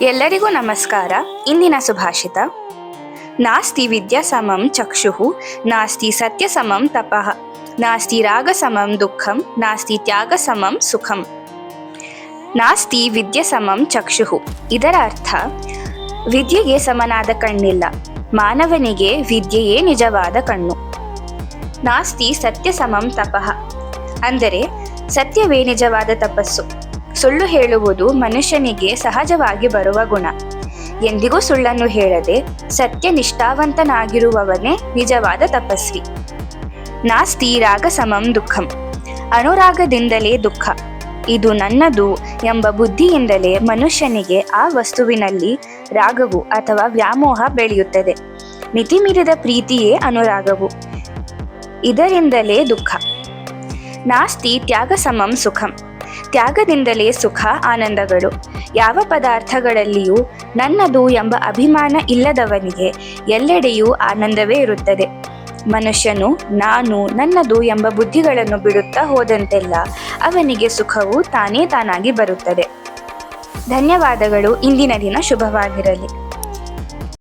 ಎಲ್ಲರಿಗೂ ನಮಸ್ಕಾರ. ಇಂದಿನ ಸುಭಾಷಿತ. ನಾಸ್ತಿ ವಿದ್ಯಾ ಸಮಂ ಚಕ್ಷು, ನಾಸ್ತಿ ಸತ್ಯ ಸಮಂ ತಪಃ, ನಾಸ್ತಿ ರಾಗ ಸಮಂ ದುಃಖಂ, ನಾಸ್ತಿ ತ್ಯಾಗ ಸಮಂ ಸುಖಂ. ನಾಸ್ತಿ ವಿದ್ಯೆ ಸಮಂ ಚಕ್ಷು. ಇದರ ಅರ್ಥ, ವಿದ್ಯೆಗೆ ಸಮನಾದ ಕಣ್ಣಿಲ್ಲ, ಮಾನವನಿಗೆ ವಿದ್ಯೆಯೇ ನಿಜವಾದ ಕಣ್ಣು. ನಾಸ್ತಿ ಸತ್ಯ ಸಮಂ ತಪ. ಅಂದರೆ, ಸತ್ಯವೇ ನಿಜವಾದ ತಪಸ್ಸು. ಸುಳ್ಳು ಹೇಳುವುದು ಮನುಷ್ಯನಿಗೆ ಸಹಜವಾಗಿ ಬರುವ ಗುಣ. ಎಂದಿಗೂ ಸುಳ್ಳನ್ನು ಹೇಳದೆ ಸತ್ಯ ನಿಷ್ಠಾವಂತನಾಗಿರುವವನೇ ನಿಜವಾದ ತಪಸ್ವಿ. ನಾಸ್ತಿ ರಾಗ ಸಮಂ ದುಃಖಂ. ಅನುರಾಗದಿಂದಲೇ ದುಃಖ. ಇದು ನನ್ನದು ಎಂಬ ಬುದ್ಧಿಯಿಂದಲೇ ಮನುಷ್ಯನಿಗೆ ಆ ವಸ್ತುವಿನಲ್ಲಿ ರಾಗವು ಅಥವಾ ವ್ಯಾಮೋಹ ಬೆಳೆಯುತ್ತದೆ. ಮಿತಿಮೀರಿದ ಪ್ರೀತಿಯೇ ಅನುರಾಗವು. ಇದರಿಂದಲೇ ದುಃಖ. ನಾಸ್ತಿ ತ್ಯಾಗ ಸಮಂ ಸುಖಂ. ತ್ಯಾಗದಿಂದಲೇ ಸುಖ ಆನಂದಗಳು. ಯಾವ ಪದಾರ್ಥಗಳಲ್ಲಿಯೂ ನನ್ನದು ಎಂಬ ಅಭಿಮಾನ ಇಲ್ಲದವನಿಗೆ ಎಲ್ಲೆಡೆಯೂ ಆನಂದವೇ ಇರುತ್ತದೆ. ಮನುಷ್ಯನು, ನಾನು ನನ್ನದು ಎಂಬ ಬುದ್ಧಿಗಳನ್ನು ಬಿಡುತ್ತಾ ಹೋದಂತೆಲ್ಲ ಅವನಿಗೆ ಸುಖವು ತಾನೇ ತಾನಾಗಿ ಬರುತ್ತದೆ. ಧನ್ಯವಾದಗಳು. ಇಂದಿನ ದಿನ ಶುಭವಾಗಿರಲಿ.